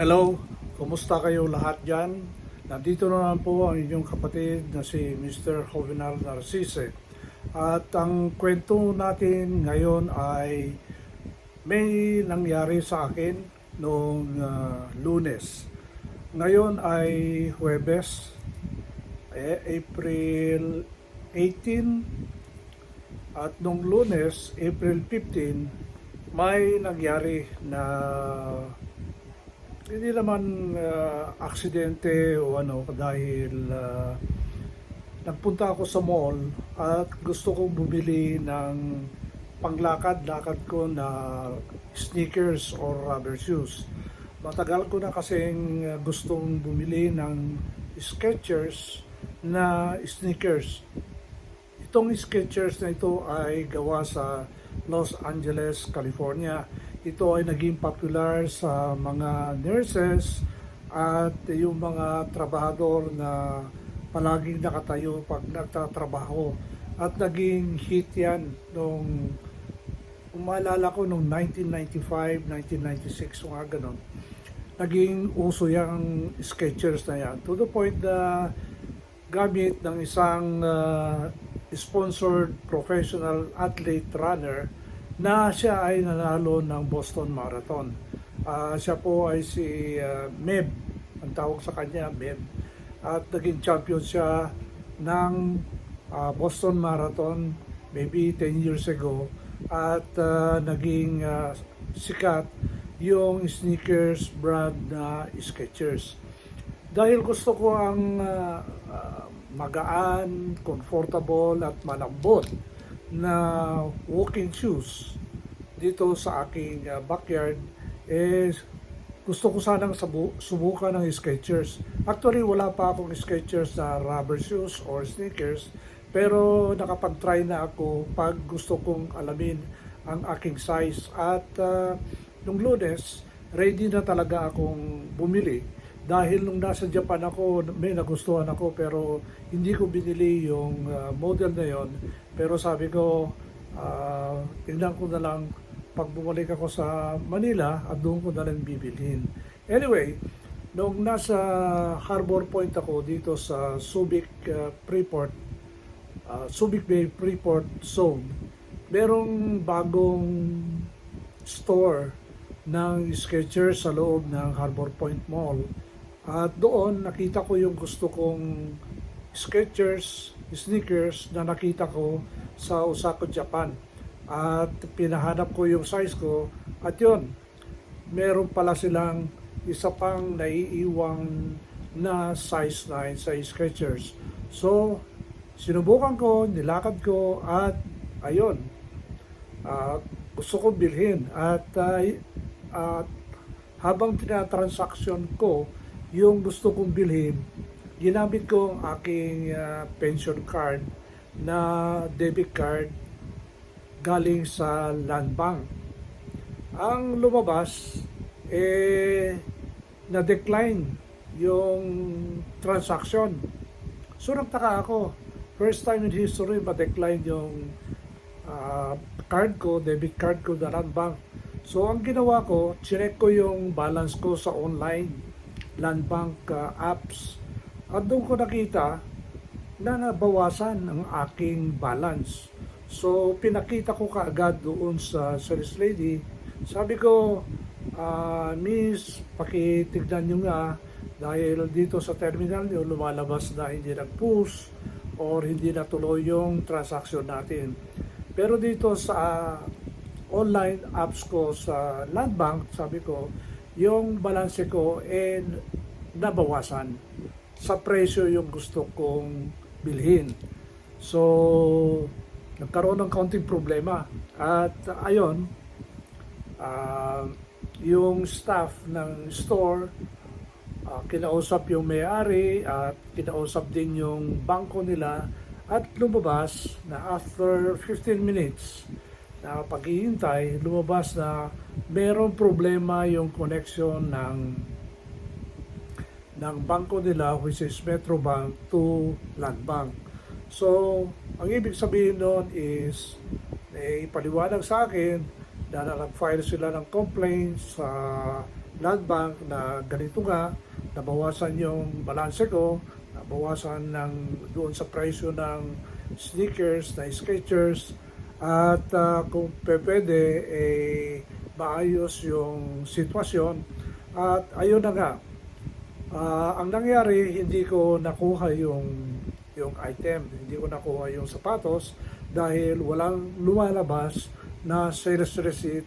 Hello, kumusta kayo lahat dyan? Nandito na naman po ang inyong kapatid na si Mr. Jovenal Narcisse. At ang kwento natin ngayon ay may nangyari sa akin noong ah, lunes. Ngayon ay Huwebes, eh, April 18 at nung lunes, April 15, may nangyari na hindi naman ah, aksidente o ano dahil ah, nagpunta ako sa mall at gusto kong bumili ng panglakad-lakad ko na sneakers or rubber shoes. Matagal ko na kasing gustong bumili ng Skechers na sneakers. Itong Skechers na ito ay gawa sa Los Angeles, California. Ito ay naging popular sa mga nurses at yung mga trabahador na palaging nakatayo pag nagtatrabaho. At naging hit yan nung kung maalala ko nung 1995, 1996, mga ganon. Naging uso yung Skechers na yan. To the point na gamit ng isang uh, sponsored professional athlete runner na siya ay nanalo ng Boston Marathon. Ah, siya po ay si uh, Meb, ang tawag sa kanya Meb. At naging champion siya ng ah, Boston Marathon maybe 10 years ago at ah, naging ah, sikat yung sneakers brand na Skechers. Dahil gusto ko ang ah, magaan, comfortable at malambot na walking shoes dito sa aking ah, backyard eh gusto ko sanang subukan ng Skechers. Actually, wala pa akong Skechers na rubber shoes or sneakers pero nakapag-try na ako pag gusto kong alamin ang aking size at ah, nung lunes ready na talaga akong bumili dahil nung nasa Japan ako may nagustuhan ako pero hindi ko binili yung ah, model na yon pero sabi ko ah, tingnan ko na lang. Pag bumalik ako sa Manila at doon ko na lang bibilhin. Anyway nung nasa Harbor Point ako dito sa Subic ah, Freeport ah, Subic Bay Freeport Zone merong bagong store ng Skechers sa loob ng Harbor Point Mall. At doon nakita ko yung gusto kong Skechers sneakers na nakita ko sa Osaka, Japan. At pinahanap ko yung size ko at yun, meron pala silang isa pang naiiwang na size 9 sa Skechers. So, sinubukan ko, nilakad ko at ayun, ah, gusto ko bilhin at ah, at habang tinatransaksyon ko yung gusto kong bilhin, ginamit ko ang aking ah, pension card na debit card galing sa Land Bank. Ang lumabas, eh, na-decline yung transaction. So nagtaka ako. First time in history, ma-decline yung ah, card ko, debit card ko na Land Bank. So ang ginawa ko, chinek ko yung balance ko sa online Land Bank ah, apps. At doon ko nakita na nabawasan ang aking balance. So pinakita ko kaagad doon sa sales lady. Sabi ko, ah, Miss, pakitignan nyo nga dahil dito sa terminal nyo lumalabas na hindi nag-push or hindi natuloy yung transaction natin. Pero dito sa online apps ko sa Land Bank, sabi ko, yung balance ko eh nabawasan sa presyo yung gusto kong bilhin. So, nagkaroon ng kaunting problema. At ayon, ah, yung staff ng store, ah, kinausap yung may-ari at kinausap din yung bangko nila at lumabas na after 15 minutes na paghihintay, lumabas na merong problema yung connection ng ng bangko nila which is Metrobank to Land Bank. So, ang ibig sabihin doon is eh, ipaliwanag sa akin na nag-file sila ng complaints sa land bank na ganito nga, nabawasan yung balanse ko, nabawasan ng doon sa presyo ng sneakers, na sketchers, at ah, kung pwede, eh, maayos yung sitwasyon. At ayun na nga, Ah, ang nangyari, hindi ko nakuha yung yung item, hindi ko nakuha yung sapatos dahil walang lumalabas na sales receipt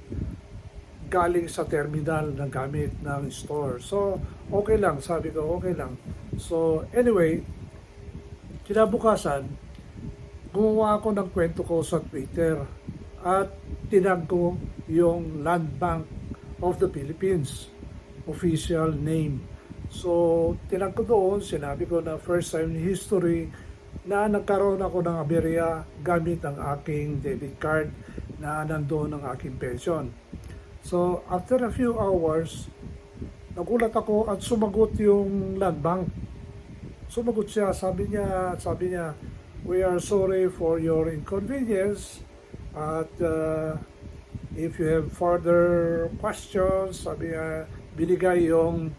galing sa terminal ng gamit ng store. So, okay lang, sabi ko, okay lang. So, anyway, kinabukasan, gumawa ako ng kwento ko sa Twitter at tinag ko yung Land Bank of the Philippines official name. So, tinag ko doon, sinabi ko na first time in history na nagkaroon ako ng aberya gamit ang aking debit card na nandoon ang aking pension. So, after a few hours, nagulat ako at sumagot yung land bank. Sumagot siya, sabi niya, sabi niya, we are sorry for your inconvenience at uh, if you have further questions, sabi niya, binigay yung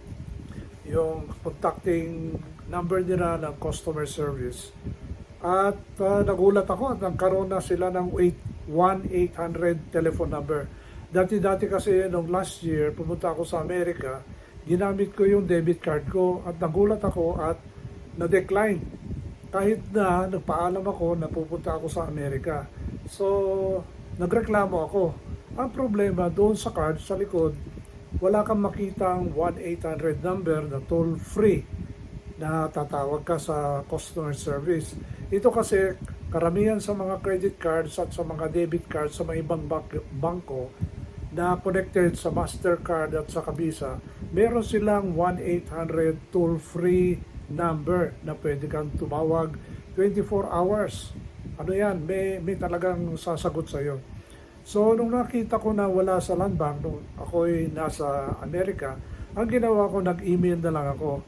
yung contacting number nila ng customer service. At uh, nagulat ako at nagkaroon na sila ng 1-800 telephone number. Dati-dati kasi nung last year, pumunta ako sa Amerika, ginamit ko yung debit card ko at nagulat ako at na-decline. Kahit na nagpaalam ako na pupunta ako sa Amerika. So, nagreklamo ako. Ang problema doon sa card sa likod, wala kang makitang 1-800 number na toll free na tatawag ka sa customer service. Ito kasi karamihan sa mga credit cards at sa mga debit cards sa mga ibang bangko na connected sa Mastercard at sa Visa, meron silang 1-800 toll-free number na pwede kang tumawag 24 hours. Ano yan, may, may talagang sasagot sa'yo. So, nung nakita ko na wala sa land bank, nung ako'y nasa Amerika, ang ginawa ko, nag-email na lang ako.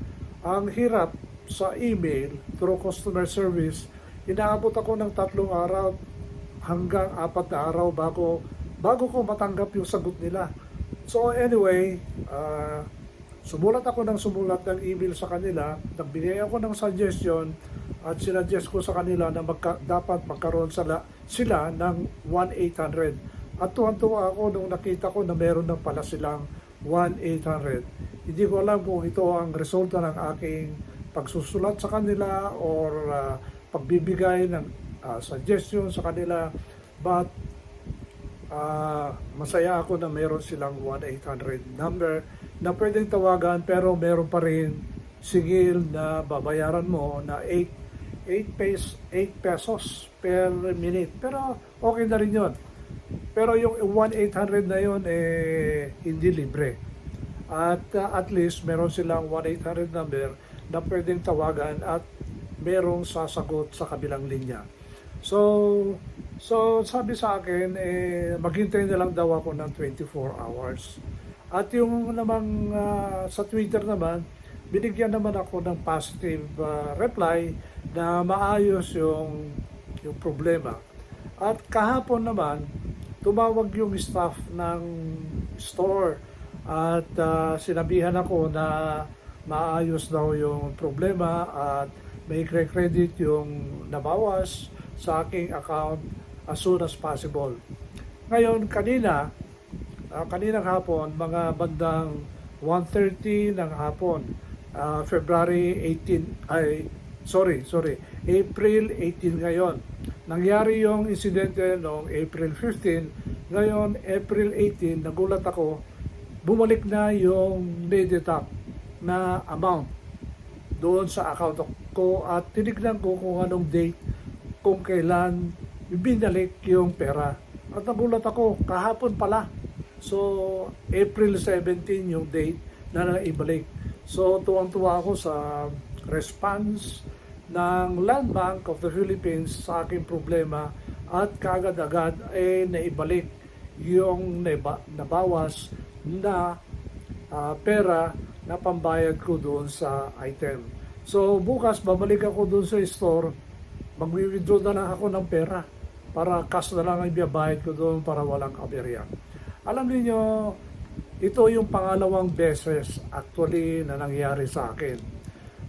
Ang hirap sa email through customer service, inaabot ako ng tatlong araw hanggang apat na araw bago bago ko matanggap yung sagot nila. So anyway, ah, sumulat ako ng sumulat ng email sa kanila, nagbigay ako ng suggestion at sinuggest ko sa kanila na magka, dapat magkaroon sila, sila ng 1-800. At tuwan-tuwa ako nung nakita ko na meron na pala silang 1-800. Hindi ko alam kung ito ang resulta ng aking pagsusulat sa kanila or ah, pagbibigay ng ah, suggestion sa kanila. But Ah, masaya ako na meron silang 1-800 number na pwedeng tawagan pero meron pa rin sigil na babayaran mo na 8 8 pesos, 8 pesos per minute. Pero okay na rin 'yon. Pero yung 1-800 na 'yon eh hindi libre. At ah, at least meron silang 1-800 number na pwedeng tawagan at merong sasagot sa kabilang linya. So, so sabi sa akin, eh, maghintay na lang daw ako ng 24 hours. At yung namang ah, sa Twitter naman, binigyan naman ako ng positive ah, reply na maayos yung, yung problema. At kahapon naman, tumawag yung staff ng store at ah, sinabihan ako na maayos daw yung problema at may credit yung nabawas sa aking account as soon as possible. Ngayon, kanina, ah, kaninang hapon, mga bandang 1.30 ng hapon, ah, February 18, ay, sorry, sorry, April 18 ngayon. Nangyari yung insidente noong April 15, ngayon, April 18, nagulat ako, bumalik na yung deduct na amount doon sa account ko at tinignan ko kung anong date kung kailan binalik yung pera. At nagulat ako, kahapon pala. So, April 17 yung date na naibalik. So, tuwang-tuwa ako sa response ng Land Bank of the Philippines sa aking problema at kagad-agad ay naibalik yung nabawas na ah, pera na pambayad ko doon sa item. So bukas babalik ako doon sa store, magwi-withdraw na lang ako ng pera para cash na lang ang ibiyabayad ko doon para walang aberya. Alam niyo, ito yung pangalawang beses actually na nangyari sa akin.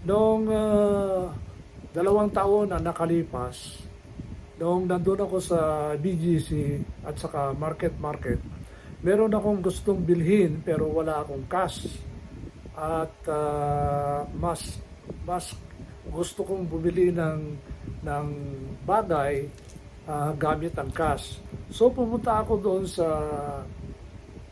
Noong ah, dalawang taon na nakalipas, noong nandun ako sa BGC at saka Market Market, meron akong gustong bilhin pero wala akong cash. At ah, mas mas gusto kong bumili ng ng bagay ah, gamit ang cash. So pumunta ako doon sa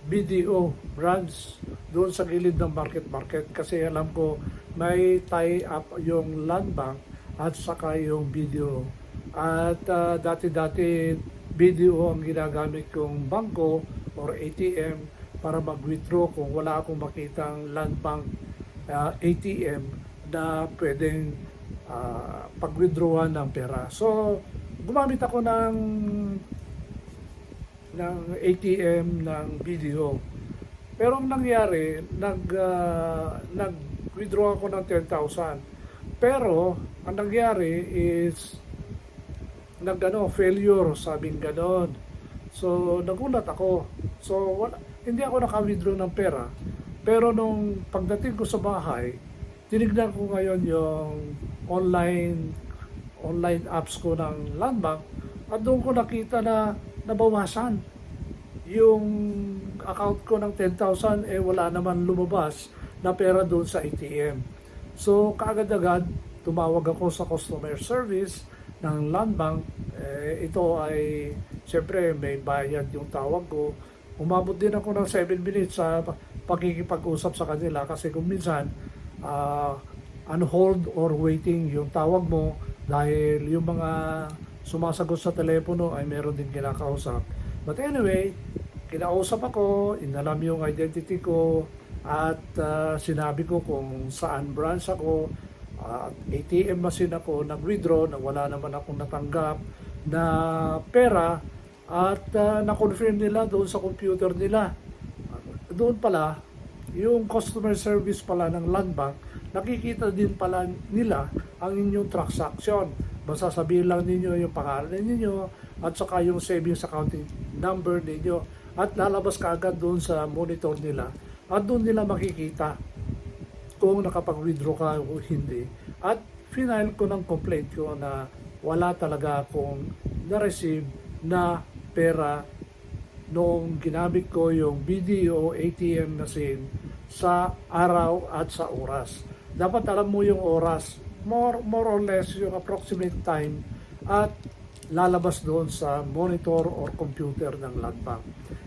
BDO branch doon sa gilid ng market market kasi alam ko may tie up yung land bank at saka yung BDO. At ah, dati-dati BDO ang ginagamit kong bangko or ATM para mag-withdraw kung wala akong makitang land bank ah, ATM na pwedeng ah, pag-withdrawan ng pera. So, gumamit ako ng ng ATM ng BDO. Pero ang nangyari, nag ah, nag-withdraw ako ng 10,000. Pero ang nangyari is nag ano, failure, sabing ganon. So, nagulat ako. So, wala, hindi ako naka-withdraw ng pera. Pero nung pagdating ko sa bahay, tinignan ko ngayon yung online online apps ko ng Land Bank at doon ko nakita na nabawasan yung account ko ng 10,000 eh wala naman lumabas na pera doon sa ATM. So kaagad-agad tumawag ako sa customer service ng Land Bank. Eh, ito ay siyempre may bayad yung tawag ko. Umabot din ako ng 7 minutes sa pagkikipag-usap sa kanila kasi kung minsan ah, on hold or waiting yung tawag mo dahil yung mga sumasagot sa telepono ay meron din kinakausap. But anyway, kinausap ako, inalam yung identity ko at ah, sinabi ko kung saan branch ako at ATM machine ako, nag-withdraw na wala naman akong natanggap na pera at ah, na-confirm nila doon sa computer nila. Doon pala, yung customer service pala ng Land Bank, nakikita din pala nila ang inyong transaction. Basta sabihin lang ninyo yung pangalan ninyo at saka yung savings accounting number ninyo at lalabas ka agad doon sa monitor nila at doon nila makikita kung nakapag-withdraw ka o hindi. At final ko ng complaint ko na wala talaga akong na-receive na pera noong ginamit ko yung BDO ATM machine sa araw at sa oras. Dapat alam mo yung oras, more, more or less yung approximate time at lalabas doon sa monitor or computer ng Land Bank.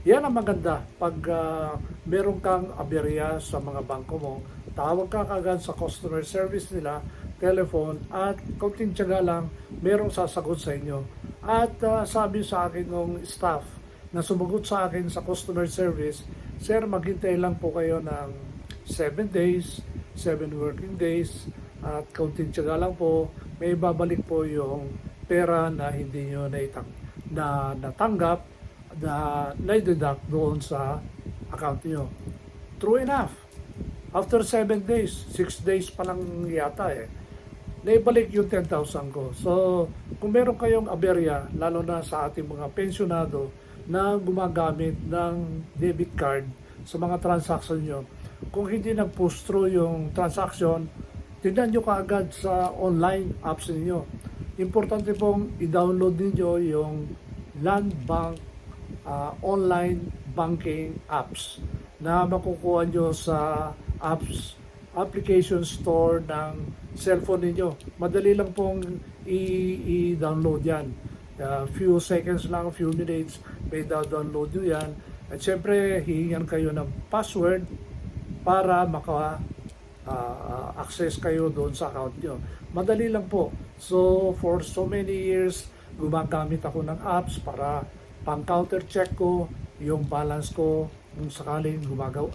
Yan ang maganda pag ah, meron kang aberya sa mga bangko mo, tawag ka kagad sa customer service nila, telephone at kaunting tiyaga lang, merong sasagot sa inyo. At ah, sabi sa akin ng staff na sumagot sa akin sa customer service, Sir, maghintay lang po kayo ng 7 days, 7 working days, at kaunting tiyaga lang po, may babalik po yung pera na hindi nyo naitang, na natanggap, na na-deduct doon sa account nyo. True enough. After 7 days, 6 days pa lang yata eh, naibalik yung 10,000 ko. So, kung meron kayong aberya, lalo na sa ating mga pensyonado na gumagamit ng debit card sa mga transaction nyo, kung hindi nag-push through yung transaction, tignan nyo kaagad sa online apps ninyo. Importante pong i-download ninyo yung Land Bank ah, online banking apps na makukuha nyo sa apps application store ng cellphone ninyo. Madali lang pong i-download yan. Uh, few seconds lang, few minutes, may download nyo yan. At syempre, hihingan kayo ng password para maka ah, access kayo doon sa account nyo. Madali lang po. So, for so many years, gumagamit ako ng apps para pang counter check ko yung balance ko kung sakaling gumagaw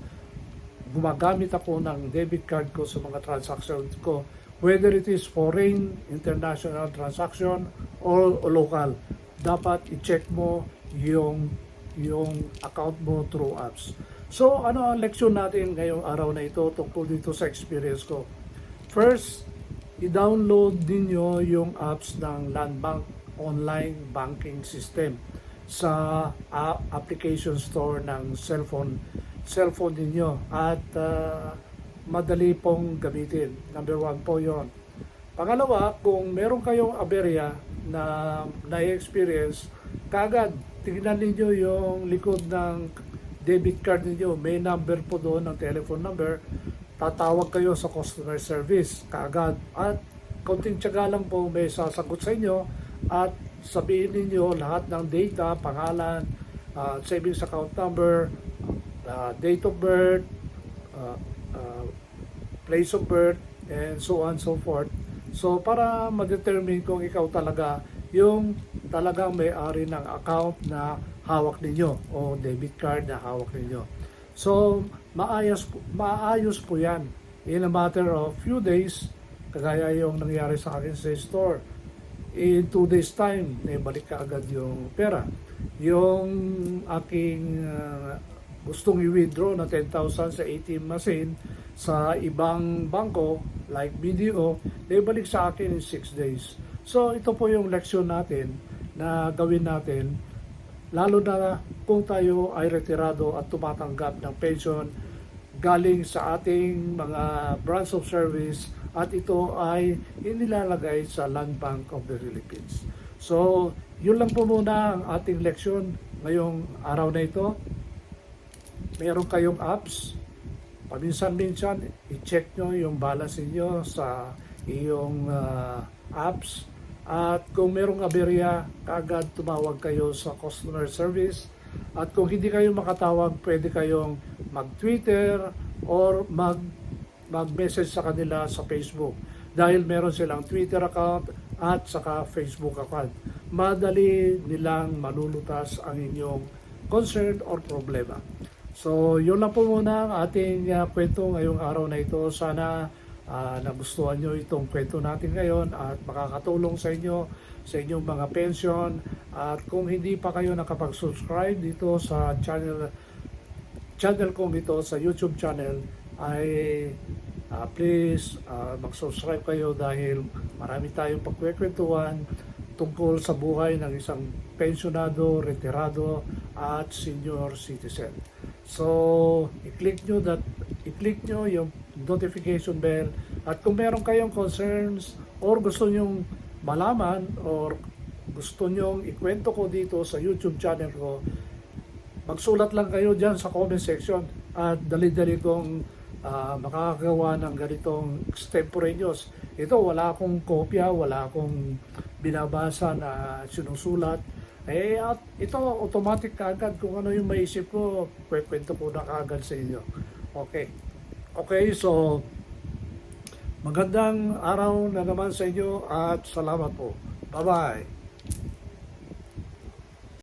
gumagamit ako ng debit card ko sa mga transactions ko whether it is foreign, international transaction or local. Dapat i-check mo yung yung account mo through apps. So, ano ang leksyon natin ngayong araw na ito tungkol dito sa experience ko? First, i-download ninyo yung apps ng Land Bank online banking system. sa ah, application store ng cellphone cellphone ninyo at ah, madali pong gamitin. Number one po yon. Pangalawa, kung meron kayong aberya na na-experience, kagad tingnan ninyo yung likod ng debit card ninyo. May number po doon ng telephone number. Tatawag kayo sa customer service kagad. At konting tiyaga lang po may sasagot sa inyo at sabihin ninyo lahat ng data, pangalan, uh, savings account number, uh, date of birth, uh, uh, place of birth, and so on so forth. So para ma-determine kung ikaw talaga yung talagang may-ari ng account na hawak ninyo o debit card na hawak ninyo. So maayos maayos po 'yan. In a matter of few days, kagaya yung nangyari sa akin sa store. In two days time, may balik ka agad yung pera. Yung aking uh, gustong i-withdraw na 10,000 sa ATM machine sa ibang bangko like BDO, naibalik sa akin in 6 days. So ito po yung leksyon natin na gawin natin lalo na kung tayo ay retirado at tumatanggap ng pension galing sa ating mga branch of service at ito ay inilalagay sa Land Bank of the Philippines. So, yun lang po muna ang ating leksyon ngayong araw na ito. Meron kayong apps. Paminsan-minsan, i-check nyo yung balance niyo sa iyong ah, apps. At kung merong aberya, kaagad tumawag kayo sa customer service. At kung hindi kayo makatawag, pwede kayong mag-Twitter or mag mag-message sa kanila sa Facebook dahil meron silang Twitter account at saka Facebook account. Madali nilang malulutas ang inyong concern or problema. So, yun lang po muna ang ating uh, kwento ngayong araw na ito. Sana ah, nagustuhan nyo itong kwento natin ngayon at makakatulong sa inyo sa inyong mga pension. At kung hindi pa kayo nakapag-subscribe dito sa channel channel ko ito sa YouTube channel ay ah, please ah, mag-subscribe kayo dahil marami tayong pagkwekwentuhan tungkol sa buhay ng isang pensionado, retirado at senior citizen. So, i-click nyo that i-click nyo yung notification bell at kung meron kayong concerns or gusto nyong malaman or gusto nyong ikwento ko dito sa YouTube channel ko, magsulat lang kayo dyan sa comment section at dali-dali kong ah, makakagawa ng ganitong extemporaneous. Ito, wala akong kopya, wala akong binabasa na sinusulat. Eh, at ito, automatic kaagad kung ano yung maisip ko, kwento ko na kaagad sa inyo. Okay. Okay, so magandang araw na naman sa inyo at salamat po. Bye-bye.